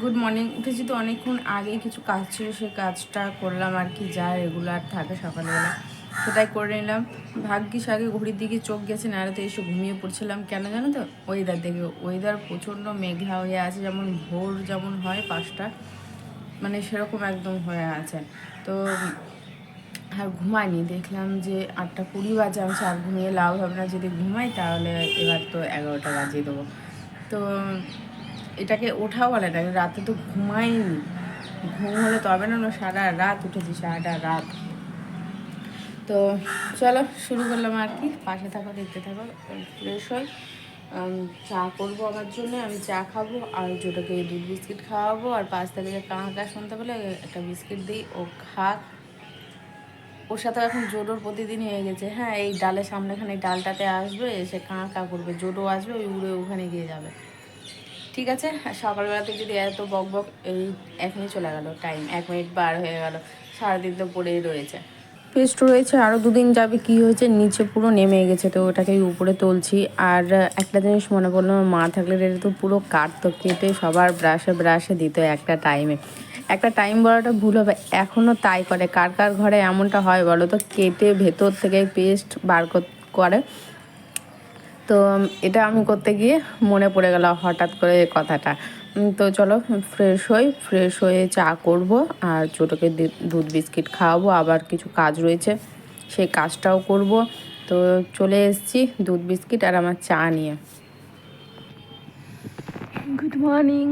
Good morning উঠেছি তো অনেকক্ষণ আগে, কিছু কাজ ছিল, সেই কাজটা করলাম আর কি, যা রেগুলার থাকে সকালবেলা। সেটাই করে নিলাম। ভাগ্যিস আগে ঘড়ির দিকে চোখ গেছে নাহলে তো এসে ঘুমিয়ে পড়ছিলাম। কেন জানো তো? ওয়েদার দেখে ওয়েদার প্রচণ্ড মেঘলা হয়ে আছে, যেমন ভোর যেমন হয় পাঁচটা মানে সেরকম একদম হয়ে আছে। তো, আর ঘুমাইনি। দেখলাম যে আটটা কুড়ি বাজে, আমি আর ঘুমিয়ে লাভ হবে না যদি ঘুমাই তাহলে এবার তো এগারোটা বাজিয়ে দেবো। তো এটাকে ওঠাও বলে না রাতে তো ঘুমাইনি। ঘুম হলে তবে না সারা রাত উঠেছি সারাটা রাত। তো চলো, শুরু করলাম আর কি। পাশে থাকো, দেখতে থাকো ফ্রেশ হই। চা করব আমার জন্য, আমি চা খাব, আর জোটাকে দুধ বিস্কিট খাওয়াবো, আর পাঁচ থেকে কাঁকা শুনতে পেলে একটা বিস্কিট দিই, ও খাক। ওর সাথে এখন জোডোর প্রতিদিনই হয়ে গেছে। হ্যাঁ এই ডালের সামনেখানে ডালটাতে আসবে, এসে কাঁ কা করবে জোডো আসবে, ওই উড়ে ওখানে গিয়ে যাবে। ঠিক আছে? আর সকালবেলাতে যদি এত বক বক, এই এখনই চলে গেল টাইম এক মিনিট বার হয়ে গেল, সারাদিন তো পড়েই রয়েছে। পেস্ট রয়েছে আরও দুদিন যাবে, কি হয়েছে, নিচে পুরো নেমে গেছে তো ওটাকে উপরে তুলছি। আর একটা জিনিস মনে আমার মা থাকলে এটা তো পুরো কাটতো, কেটে সবার ব্রাশে ব্রাশে দিত একটা টাইমে একটা টাইম বলাটা ভুল হবে এখনও তাই করে, কার কার ঘরে এমনটা হয় বলো তো, কেটে ভেতর থেকে পেস্ট বার করে। তো এটা আমি করতে গিয়ে মনে পড়ে গেল হঠাৎ করে এই কথাটা। তো চলো ফ্রেশ হই ফ্রেশ হয়ে চা করব আর ছোটোকে দুধ বিস্কিট খাওয়াবো, আবার কিছু কাজ রয়েছে, সেই কাজটাও করব। তো চলে এসেছি দুধ বিস্কিট আর আমার চা নিয়ে। গুড মর্নিং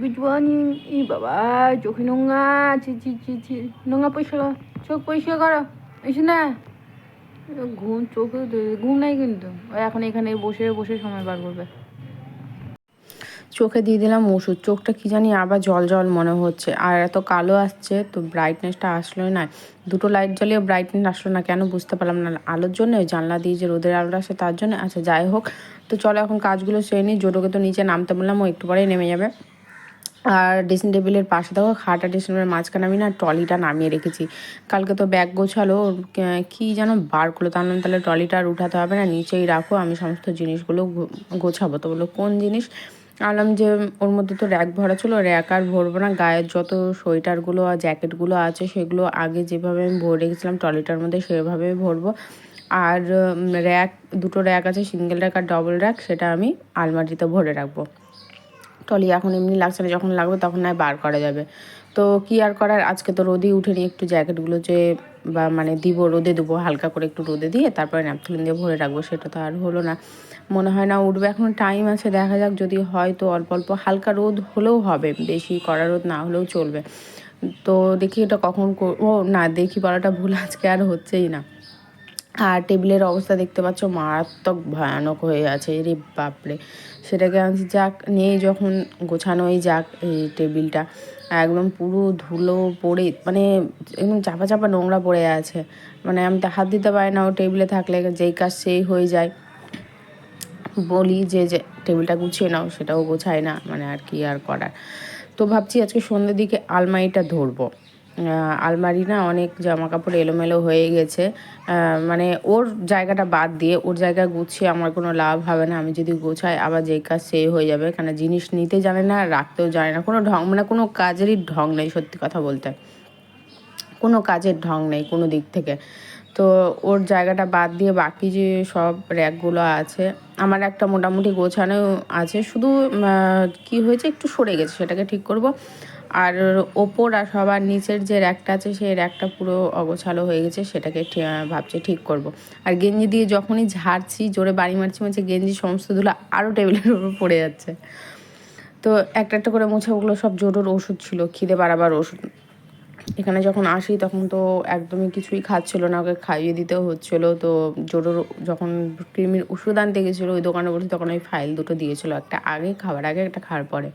গুড মর্নিং ই বাবা, চোখে নোংরা ছি ছি ছি ছি। নোংরা পরিষ্কার করো, চোখ পরিষ্কার করো। এসে না। ঘুম, চোখে ঘুম নাই কিন্তু। এখন এখানে বসে বসে সময় বার করবে। চোখে দিয়ে দিলাম ওষুধ। চোখটা কি জানি আবার জল জল মনে হচ্ছে। আর এত কালো আসছে, তো ব্রাইটনেসটা আসলোই না। দুটো লাইট জ্বালিয়ে ব্রাইটনেস আসলো না কেন বুঝতে পারলাম না। আলোর জন্য জানলা দিয়ে যে রোদের আলো আসে তার জন্য। আচ্ছা যাই হোক। তো চলো এখন কাজগুলো সেরে নিই। জোটোকে তো নিচে নামতে বললাম, ও একটু পরেই নেমে যাবে। আর ড্রেসিং টেবিলের পাশে দেখো খাটা ড্রেসিং টেবিলের মাঝখানে আমি না ট্রলিটা নামিয়ে রেখেছি। কালকে তো ব্যাগ গোছালো, কে- যেন বার করল তাহলে তাহলে ট্রলিটা আর উঠাতে হবে না, নিচেই রাখো, আমি সমস্ত জিনিসগুলো গোছাবো। তো বলল, কোন জিনিস? আনলাম যে ওর মধ্যে তো র্যাক ভরা ছিল র্যাক আর ভরবো না, গায়ের যত সোয়েটারগুলো আর জ্যাকেটগুলো আছে, সেগুলো আগে যেভাবে আমি ভরে রেখেছিলাম, ট্রলিটার মধ্যে সেভাবে ভরবো। আর র্যাক দুটো র্যাক আছে সিঙ্গেল র্যাক আর ডবল র্যাক সেটা আমি আলমারিতে ভরে রাখব। টলি এখন এমনি লাগছে না, যখন লাগবে তখন নয় বার করা যাবে। তো কি আর করার? আজকে তো রোদেই উঠেনি একটু জ্যাকেটগুলো যে বা মানে দিব, রোদে দেবো, হালকা করে একটু রোদে দিয়ে তারপরে ন্যাপথলিন দিয়ে ভরে রাখব, সেটা তো আর হলো না। মনে হয় না উঠবে, এখন টাইম আছে, দেখা যাক যদি হয় তো অল্প অল্প হালকা রোদ হলেও হবে, বেশি কড়া রোদ না হলেও চলবে। তো দেখি এটা কখন ও না, দেখি বলাটা ভুল, আজকে আর হচ্ছেই না। আর টেবিলের অবস্থা দেখতে পাচ্ছ মারাত্মক ভয়ানক হয়ে আছে। রে বাপরে। সেটাকে আমি যাক, নিয়ে যখন গোছানোই যাক এই টেবিলটা, একদম পুরো ধুলো পড়ে মানে একদম চাপা চাপা নোংরা পড়ে আছে। মানে আমি তো হাত দিতে পারি না, ও টেবিলে থাকলে যেই কাজ সেই হয়ে যায়। বলি যে যে টেবিলটা গুছিয়ে নাও, সেটাও গোছায় না মানে আর কি আর করার। তো ভাবছি আজকে সন্ধ্যের দিকে আলমারিটা ধরবো। আলমারি না অনেক জামা কাপড় এলোমেলো হয়ে গেছে। মানে ওর জায়গাটা বাদ দিয়ে, ওর জায়গা গুছিয়ে আমার কোনো লাভ হবে না। আমি যদি গোছাই, আবার যেই কাজ সেই হয়ে যাবে। কারণ জিনিস নিতে জানে না, রাখতেও জানে না। কোনো ঢং মানে কোনো কাজেরই ঢং নেই, সত্যি কথা বলতে। কোনো কাজের ঢং নেই কোনো দিক থেকে। তো ওর জায়গাটা বাদ দিয়ে বাকি যে সব র্যাকগুলো আছে, আমার একটা মোটামুটি গোছানো আছে। শুধু কি হয়েছে একটু সরে গেছে, সেটাকে ঠিক করব। আর ওপর আর সবার নিচের যে র্যাকটা আছে, সেই র্যাকটা পুরো অগোছালো হয়ে গেছে, সেটাকে ভাবছি ঠিক করব। আর গেঞ্জি দিয়ে যখনই ঝাড়ছি, জোরে বাড়ি মারছি মারছি গেঞ্জি সমস্ত ধুলো আরও টেবিলের উপর পড়ে যাচ্ছে। তো একটা একটা করে মুছে, ওগুলো সব জোটোর ওষুধ ছিল, খিদে বাড়াবার ওষুধ। এখানে যখন আসি, তখন তো একদমই কিছুই খাচ্ছিল না, ওকে খাইয়ে দিতেও হচ্ছিল। তো জোটোর যখন ক্রিমির ওষুধ আনতে গেছিল, ওই দোকানে বসে তখন ওই ফাইল দুটো দিয়েছিল, একটা আগে খাবার আগে, একটা খাওয়ার পরে।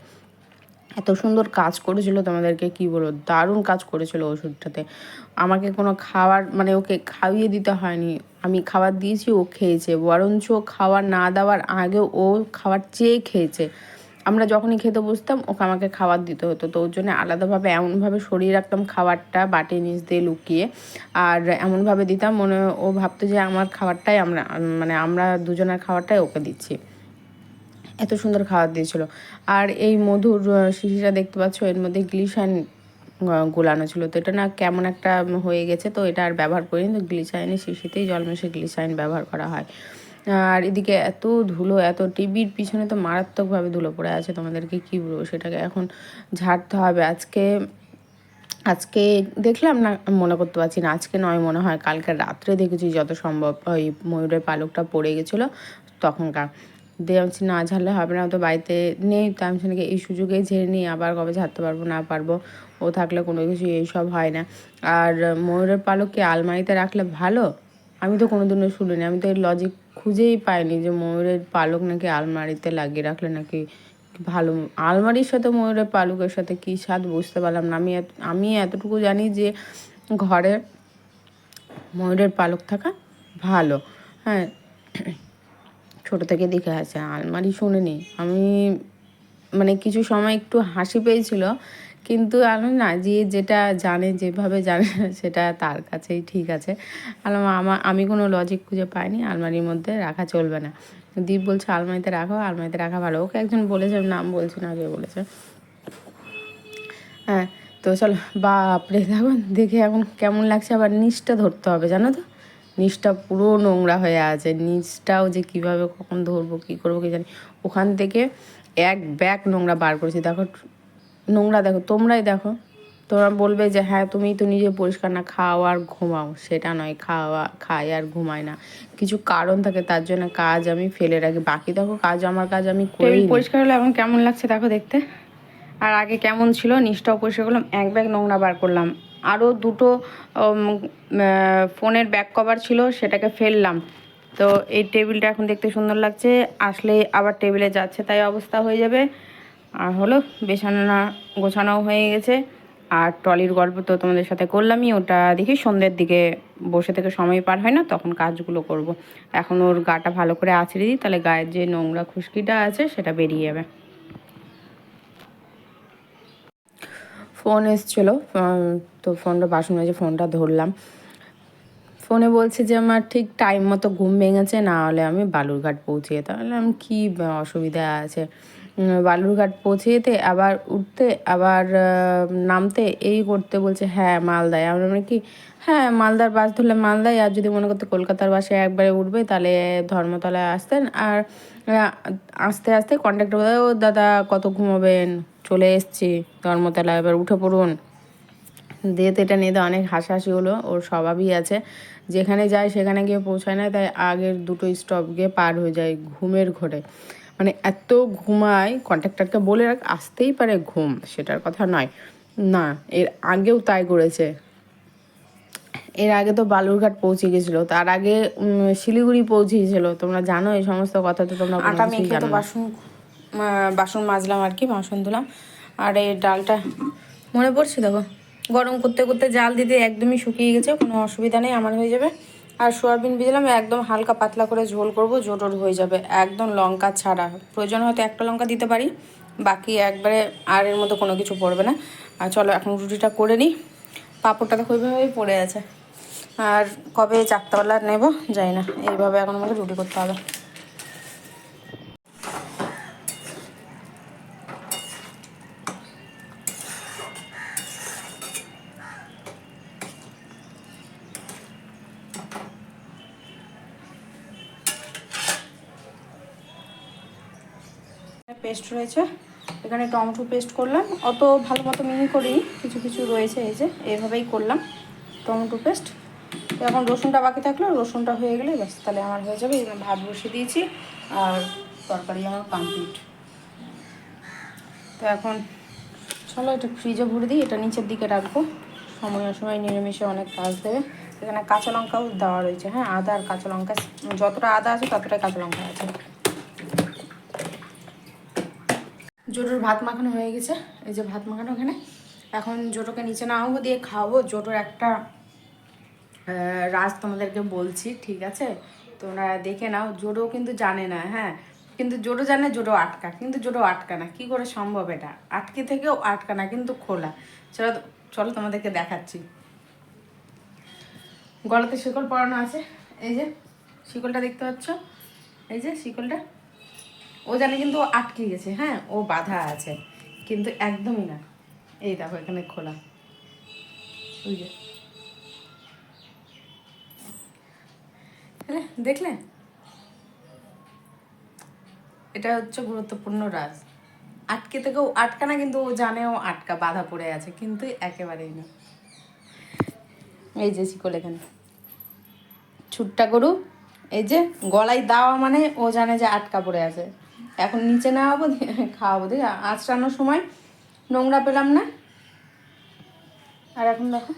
এত সুন্দর কাজ করেছিল তোমাদেরকে, কি বলব, দারুণ কাজ করেছিল ওষুধটাতে। আমাকে কোনো খাবার মানে ওকে খাইয়ে দিতে হয়নি। আমি খাবার দিয়েছি, ও খেয়েছে। বরঞ্চ খাবার না দেওয়ার আগেও ও খাবার চেয়ে খেয়েছে। আমরা যখনই খেতে বসতাম, ওকে আমাকে খাবার দিতে হতো। তো ওর জন্য আলাদাভাবে, এমনভাবে সরিয়ে রাখতাম খাবারটা বাটির নিচ দিয়ে লুকিয়ে আর এমনভাবে দিতাম মনে ও ভাবতো যে আমার খাবারটাই আমরা মানে আমরা দুজনের খাবারটাই ওকে দিচ্ছি। এত সুন্দর খাবার দিয়েছিল। আর এই মধুর শিশিটা দেখতে পাচ্ছ, এর মধ্যে গ্লিসাইন গোলানো ছিল। তো এটা না কেমন একটা হয়ে গেছে, তো এটা আর ব্যবহার করিনি। তো গ্লিসাইনের শিশিতেই জল মেশে গ্লিসাইন ব্যবহার করা হয়। আর এদিকে এত ধুলো, এত টিভির পিছনে তো মারাত্মকভাবে ধুলো পড়ে আছে। তোমাদেরকে কী বলব, সেটাকে এখন ঝাড়তে হবে। আজকে আজকে দেখলাম না মনে করতে পারছি না, আজকে নয় মনে হয়, কালকে রাত্রে দেখেছি যত সম্ভব ওই ময়ূরের পালকটা পড়ে গেছিল তখনকার। দিয়ে আমি না ঝাড়লে হবে না। তো বাড়িতে নেই, তো আমি সেনাকে এই সুযোগেই ঝেড়ে নিই আবার কবে ঝাড়তে পারব, না পারব, ও থাকলে কোনো কিছু এইসব হয় না। আর ময়ূরের পালক কি আলমারিতে রাখলে ভালো? আমি তো কোনোদিনও শুনিনি, আমি তো এর লজিক খুঁজেই পাইনি যে ময়ূরের পালক নাকি আলমারিতে লাগিয়ে রাখলে নাকি ভালো। আলমারির সাথে ময়ূরের পালকের সাথে কী স্বাদ বুঝতে পারলাম না। আমি আমি এতটুকু জানি যে ঘরে ময়ূরের পালক থাকা ভালো। হ্যাঁ ছোটো থেকে দেখে আছে আলমারি শুনিনি আমি মানে কিছু সময় একটু হাসি পেয়েছিল, কিন্তু আমি না যে যেটা জানে, যেভাবে জানে সেটা তার কাছেই ঠিক আছে। আলাম আমার আমি কোনো লজিক খুঁজে পাইনি, আলমারির মধ্যে রাখা চলবে না। দীপ বলছে, আলমারিতে রাখো, আলমারিতে রাখা ভালো। ওকে একজন বলেছে নাম বলছি না কে বলেছে। হ্যাঁ তো চলো, বাপরে, দেখো, দেখে এখন কেমন লাগছে, আবার নিচটা ধরতে হবে, জানো তো? নিচটা পুরো নোংরা হয়ে আছে। নিচটাও যে কীভাবে কখন ধরবো কী করব কি জানি। ওখান থেকে এক ব্যাগ নোংরা বার করেছি। দেখো নোংরা দেখো তোমরাই দেখো। তোমরা বলবে যে হ্যাঁ তুমি তো নিজে পরিষ্কার না খাও আর ঘুমাও। সেটা নয় খাওয়া খাই আর ঘুমাই না। কিছু কারণ থাকে তার জন্য কাজ আমি ফেলে রাখি। বাকি দেখো কাজ আমার কাজ আমি করি পরিষ্কার হলো এখন কেমন লাগছে দেখো দেখতে? আর আগে কেমন ছিল? নিচটাও পরিষ্কার করলাম এক ব্যাগ নোংরা বার করলাম। আরও দুটো ফোনের ব্যাক কভার ছিল, সেটাকে ফেললাম। তো এই টেবিলটা এখন দেখতে সুন্দর লাগছে আসলে আবার টেবিলে যাচ্ছে, তাই অবস্থা হয়ে যাবে। আর হলো, বেছানা গোছানোও হয়ে গেছে। আর ট্রলির গল্প তো তোমাদের সাথে করলামই, ওটা দেখি সন্ধ্যের দিকে বসে থেকে সময় পার হয় না, তখন কাজগুলো করব। এখন ওর গাটা ভালো করে আছড়ে দিই, তাহলে গায়ের যে নোংরা খুশকিটা আছে, সেটা বেরিয়ে যাবে। ফোন এসেছিল তো ফোনটা বাসন মেজে ফোনটা ধরলাম। ফোনে বলছে যে, আমার ঠিক টাইম মতো ঘুম ভেঙেছে, না হলে আমি বালুরঘাট পৌঁছে যেতাম। আমি কী অসুবিধা আছে? বালুরঘাট পৌঁছে যেতে, আবার উঠতে, আবার নামতে, এই করতে বলছে হ্যাঁ মালদায়। আমরা মানে কি? হ্যাঁ মালদার বাস ধরলে মালদায়, আর যদি মনে করতে কলকাতার বাসে একবারে উঠবে, তাহলে ধর্মতলায় আসতেন। আর আস্তে আস্তে কন্ট্রাক্টর বলে ও দাদা, কত ঘুমাবেন? চলে এসছি। ধর্মতলায় এবার উঠে পড়ুন। দিয়ে এটা নিয়ে তো অনেক হাসাহাসি হলো ওর স্বভাবই আছে। যেখানে যায় সেখানে গিয়ে পৌঁছায় না তাই আগের দুটো স্টপ গিয়ে পার হয়ে যায় ঘুমের ঘোরে। মানে এত ঘুমায় কন্ট্রাক্টরকে বলে রাখ আসতেই পারে ঘুম সেটার কথা নয়। না এর আগেও তাই করেছে। এর আগে তো বালুরঘাট পৌঁছে গেছিল তার আগে শিলিগুড়ি পৌঁছেছিল তোমরা জানো এই সমস্ত কথা তো তোমরা আটা মেখে জানো তো বাসন বাসন মাজলাম আর কি, বাসন ধুলাম। আর এই ডালটা মনে পড়ছে দেখো, গরম করতে করতে জাল দিতে একদমই শুকিয়ে গেছে, কোনো অসুবিধা নেই, আমার হয়ে যাবে। আর সোয়াবিন ভিজলাম, একদম হালকা পাতলা করে ঝোল করব জোটর হয়ে যাবে, একদম লঙ্কা ছাড়া। প্রয়োজন হয়তো একটা লঙ্কা দিতে পারি, বাকি একবারে আর এর মধ্যে কোনো কিছু পড়বে না। আর চলো, এখন রুটিটা করে নিই। পাঁপড়টা তো ওইভাবেই পড়ে আছে। আর কবে চারটাবেলা নেব যাই না, এইভাবে এখন আমাকে রুটি করতে হবে। পেস্ট রয়েছে। এখানে টমেটো পেস্ট করলাম। অত ভালো মতো মিহি করিনি, কিছু কিছু রয়েছে এই যে এইভাবেই করলাম টমেটো পেস্ট তো এখন রসুনটা বাকি থাকল, রসুনটা হয়ে গেলে ব্যাস, তাহলে আমার হয়ে যাবে। যে ভাত বসিয়ে দিয়েছি, আর তরকারি আমার কমপ্লিট তো এখন চলো এটা ফ্রিজে ভরে দিই, এটা নিচের দিকে রাখব। সময় সময় নিরামিষে অনেক কাজ দেবে। এখানে কাঁচা লঙ্কাও দেওয়া রয়েছে হ্যাঁ আদা আর কাঁচা লঙ্কা, যতটা আদা আছে ততটাই কাঁচা লঙ্কা আছে। জোটোর ভাত মাখানো হয়ে গেছে। এই যে ভাত মাখানো ওখানে এখন জোটোকে নিচে নামাবো, দিয়ে খাওয়াবো জোটোর একটা রাজ তোমাদেরকে বলছি, ঠিক আছে? তোমরা দেখে নাও, জোটো কিন্তু জানে না হ্যাঁ? কিন্তু জোটো জানে জোটো আটকা, কিন্তু জোটো আটকা না। কি করে সম্ভব এটা? আটকে থেকেও আটকা না, কিন্তু খোলা। চলো চলো তোমাদেরকে দেখাচ্ছি। গলাতে শিকল পরানো আছে। এই যে, শিকলটা দেখতে পাচ্ছ? এই যে, শিকলটা। ও জানে কিন্তু আটকে গেছে হ্যাঁ? ও বাধা আছে। কিন্তু একদমই না। এই দেখো, এখানে খোলা। ওই যে। দেখলে? এটা হচ্ছে গুরুত্বপূর্ণ রাজ। আটকে থেকেও আটকা না, কিন্তু ও জানে ও আটকা, বাধা পড়ে আছে, কিন্তু একেবারেই না। এই যে শিকল এখানে। ছুট্টা গরু, এই যে গলায় দেওয়া মানে ও জানে যে আটকা পড়ে আছে। এখন নিচে দিয়ে খাওয়াবো। ঠিক আছে আঁচড়ানোর সময় নোংরা পেলাম না। আর এখন দেখো।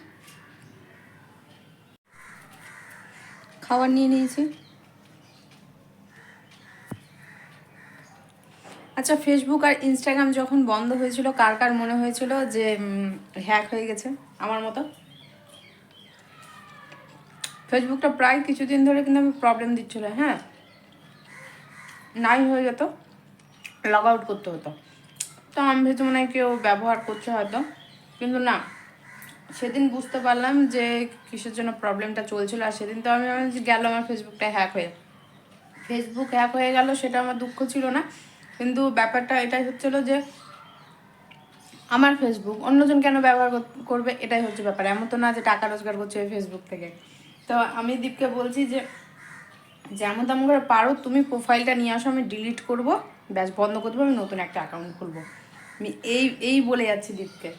খাবার নিয়ে নিয়েছি। আচ্ছা ফেসবুক আর ইনস্টাগ্রাম যখন বন্ধ হয়েছিল, কার কার মনে হয়েছিল যে হ্যাক হয়ে গেছে? আমার মতো? ফেসবুকটা প্রায় কিছুদিন ধরে কিন্তু আমি প্রবলেম দিচ্ছিল হ্যাঁ? নাই হয়ে যেত। লগ আউট করতে হতো। তো আমি ভেবেছি মনে হয় কেউ ব্যবহার করছে হয়তো। কিন্তু না, সেদিন বুঝতে পারলাম যে কিসের জন্য প্রবলেমটা চলছিল আর সেদিন তো আমি যে গেল আমার ফেসবুকটা হ্যাক হয়ে। ফেসবুক হ্যাক হয়ে গেল, সেটা আমার দুঃখ ছিল না। কিন্তু ব্যাপারটা এটাই হচ্ছিল যে আমার ফেসবুক অন্যজন কেন ব্যবহার করবে? এটাই হচ্ছে ব্যাপার। এমন তো না যে টাকা রোজগার করছে ওই ফেসবুক থেকে। তো আমি দীপকে বলছি যে, যেমন তেমন করে পারো, তুমি প্রোফাইলটা নিয়ে আসো, আমি ডিলিট করব। ব্যাস বন্ধ করে দেবো, আমি নতুন একটা অ্যাকাউন্ট খুলবো। আমি এই এই বলে যাচ্ছি দীপকে।